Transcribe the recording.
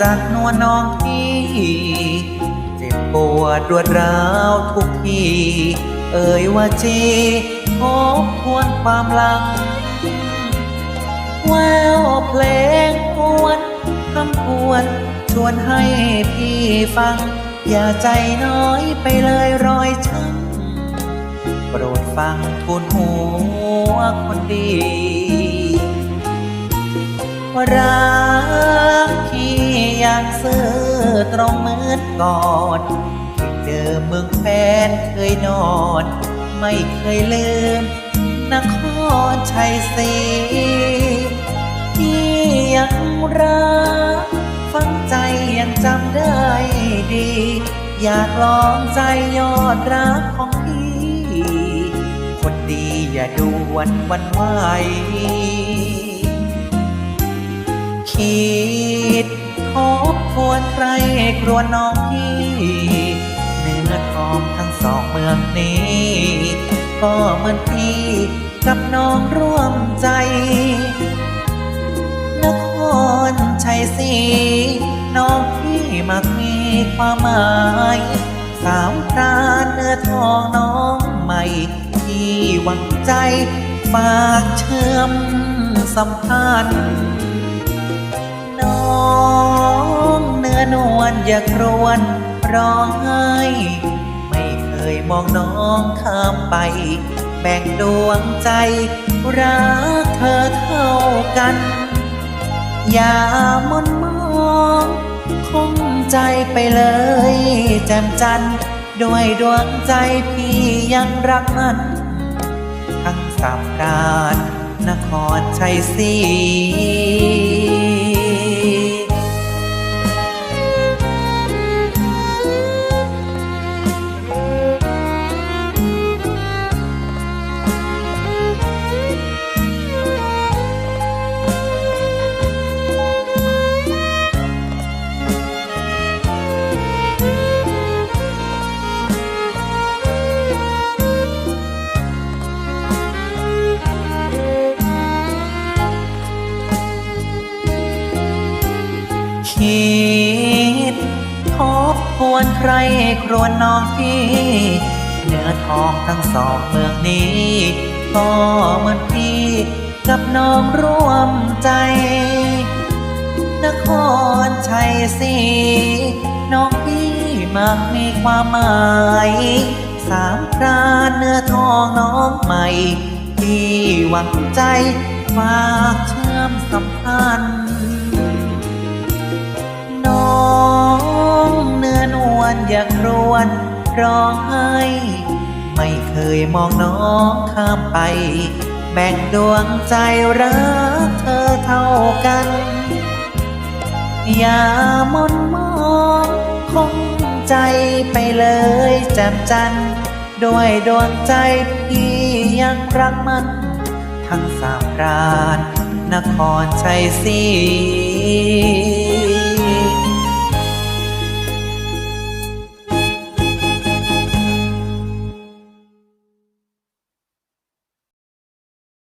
จากนวลน้องพี่ เจ็บปวดรวดร้าวทุกที เอ่ยว่าจีทบทวนความหลังแววเพลงหวนคำพวนชวนให้พี่ฟัง อย่าใจน้อยไปเลยรอยช้ำโปรดฟังทูลหัวคนดีรัก ยังซื่อตรงเหมือนก่อนที่เดิมเมืองแฟนเคยนอน ไม่เคยลืมนครชัยศรีพี่ยังรักฟังใจยังจำได้ดี อยากลองใจยอดรักของพี่ คนดีอย่าดูวันวันไหวคิด ทบทวนใครครวญน้องพี่ เนื้อทองทั้งสองเมืองนี้ ก็เหมือนพี่กับน้องร่วมใจ นครชัยศรีน้องพี่มักมีความหมายสามพรานเนื้อทองน้องใหม่ที่หวังใจฝากเชื่อมสัมพันธ์น้อง นื้อนวลอย่าครวนร้องไห้ ไม่เคยมองน้องข้ามไป แบ่งดวงใจ รักเธอเท่ากัน อย่ามนมองคงใจไปเลย แจ่มจันทร์ด้วยดวงใจพี่ยังรักมัน ทั้งสามรานนครชัยศรี ดทบทวนใครครวญน้องพี่เนื้อทองทั้งสองเมืองนี้ ก็เหมือนพี่กับน้องร่วมใจ นครชัยศรีน้องพี่มักมีความหมายสามพรานเนื้อทองน้องใหม่ ที่หวังใจฝากเชื่อมสัมพันธ์ อนวลอยากรวนร้องไห้ ไม่เคยมองน้องข้ามไป แบ่งดวงใจรักเธอเท่ากัน อย่ามนมองคงใจไปเลยแจ่มจันทร์ด้วยดวงใจพี่ยังรักมัน ทั้งสามรานนครชัยศรี